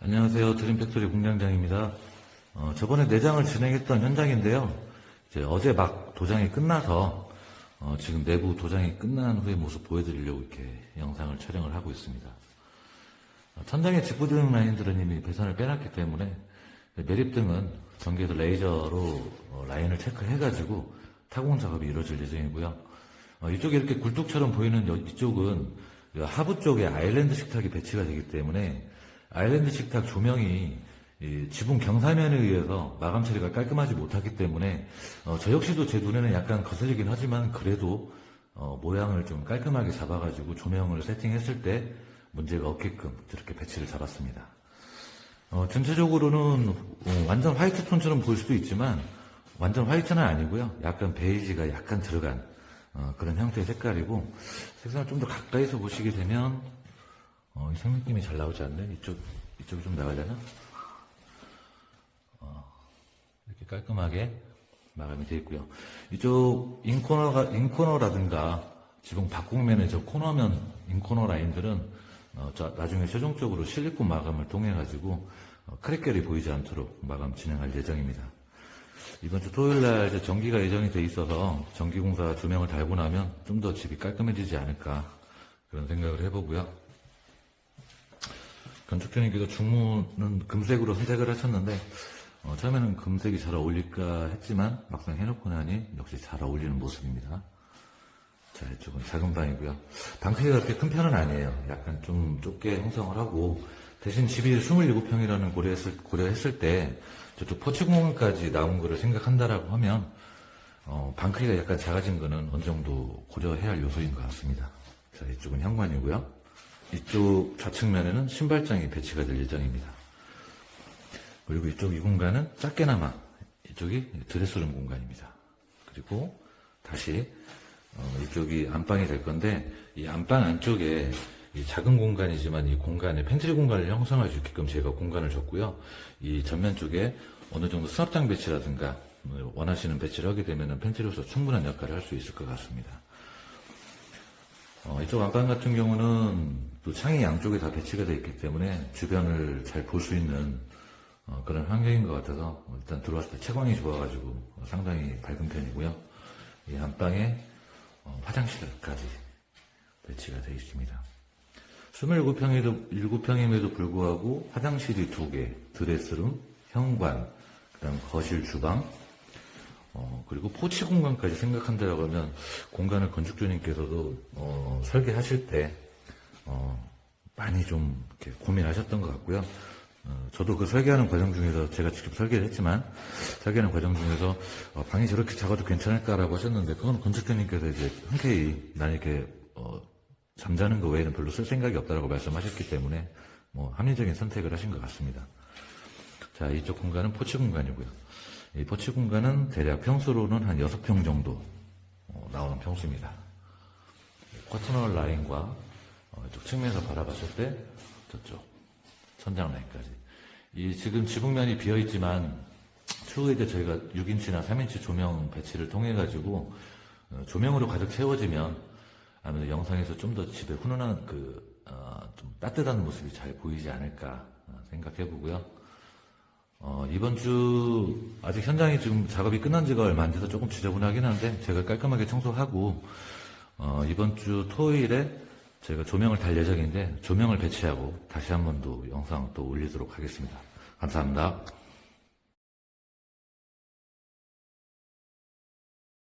안녕하세요. 드림팩토리 공장장입니다. 어, 저번에 내장을 진행했던 현장인데요. 이제 어제 막 도장이 끝나서 어, 지금 내부 도장이 끝난 후의 모습 보여드리려고 이렇게 영상을 촬영을 하고 있습니다. 어, 천장의 직부등 라인들은 이미 배선을 빼놨기 때문에 매립등은 전기에서 레이저로 어, 라인을 체크해가지고 타공 작업이 이루어질 예정이고요. 어, 이쪽에 이렇게 굴뚝처럼 보이는 여- 이쪽은 그 하부 쪽에 아일랜드 식탁이 배치가 되기 때문에 아일랜드 식탁 조명이 이 지붕 경사면에 의해서 마감 처리가 깔끔하지 못하기 때문에 어, 저 역시도 제 눈에는 약간 거슬리긴 하지만 그래도 어, 모양을 좀 깔끔하게 잡아가지고 조명을 세팅했을 때 문제가 없게끔 저렇게 배치를 잡았습니다. 어, 전체적으로는 어, 완전 화이트 톤처럼 보일 수도 있지만 완전 화이트는 아니고요. 약간 베이지가 약간 들어간 어, 그런 형태의 색깔이고 색상을 좀 더 가까이서 보시게 되면 어, 이 색느낌이 잘 나오지 않네. 이쪽 이쪽이 좀 나가려나? 어, 이렇게 깔끔하게 마감이 되어 있고요. 이쪽 인코너가 인코너라든가 지붕 바꿈면의 저 코너면 인코너 라인들은 어, 자, 나중에 최종적으로 실리콘 마감을 통해 가지고 어, 크랙결이 보이지 않도록 마감 진행할 예정입니다. 이번 주 토요일 날 전기가 예정이 돼 있어서 전기공사 조명을 달고 나면 좀 더 집이 깔끔해지지 않을까 그런 생각을 해보고요. 건축주님께서 중문은 금색으로 선택을 하셨는데 어, 처음에는 금색이 잘 어울릴까 했지만 막상 해놓고 나니 역시 잘 어울리는 모습입니다. 자, 이쪽은 작은 방이고요. 방 크기가 그렇게 큰 편은 아니에요. 약간 좀 좁게 형성을 하고 대신 집이 27평이라는 고려했을, 고려했을 때 저쪽 포치공원까지 나온 거를 생각한다라고 하면 어, 방 크기가 약간 작아진 거는 어느 정도 고려해야 할 요소인 것 같습니다. 자, 이쪽은 현관이고요. 이쪽 좌측면에는 신발장이 배치가 될 예정입니다. 그리고 이쪽 이 공간은 작게나마 이쪽이 드레스룸 공간입니다. 그리고 다시 어, 이쪽이 안방이 될 건데 이 안방 안쪽에 이 작은 공간이지만 이 공간에 팬트리 공간을 형성할 수 있게끔 제가 공간을 줬고요. 이 전면 쪽에 어느 정도 수납장 배치라든가 뭐 원하시는 배치를 하게 되면 팬트리로서 충분한 역할을 할 수 있을 것 같습니다. 어, 이쪽 안방 같은 경우는 또 창이 양쪽에 다 배치가 되어 있기 때문에 주변을 잘 볼 수 있는 어, 그런 환경인 것 같아서 일단 들어왔을 때 채광이 좋아가지고 상당히 밝은 편이고요. 이 안방에 어, 화장실까지 배치가 되어 있습니다. 27평에도, 7평임에도 불구하고 화장실이 두 개, 드레스룸, 현관, 그 다음 거실, 주방, 어, 그리고 포치 공간까지 생각한다고 하면 공간을 건축주님께서도 어, 설계하실 때 어, 많이 좀 고민하셨던 것 같고요. 어, 저도 그 설계하는 과정 중에서 제가 직접 설계를 했지만 설계하는 과정 중에서 어, 방이 저렇게 작아도 괜찮을까라고 하셨는데 그건 건축주님께서 이제 흔쾌히 난 이렇게 어, 잠자는 거 외에는 별로 쓸 생각이 없다라고 말씀하셨기 때문에 뭐 합리적인 선택을 하신 것 같습니다. 자, 이쪽 공간은 포치 공간이고요. 이 포치 공간은 대략 평수로는 한 6평 정도 어, 나오는 평수입니다. 커튼홀 라인과 어, 이쪽 측면에서 바라봤을 때 저쪽 천장 라인까지. 이 지금 지붕면이 비어 있지만 추후에 이제 저희가 6인치나 3인치 조명 배치를 통해 가지고 어, 조명으로 가득 채워지면 아무래도 영상에서 좀 더 집에 훈훈한 그, 어, 좀 따뜻한 모습이 잘 보이지 않을까 어, 생각해 보고요. 어, 이번 주, 아직 현장이 지금 작업이 끝난 지가 얼마 안 돼서 조금 지저분하긴 한데, 제가 깔끔하게 청소하고, 어, 이번 주 토요일에 제가 조명을 달 예정인데, 조명을 배치하고 다시 한 번 더 영상 또 올리도록 하겠습니다. 감사합니다.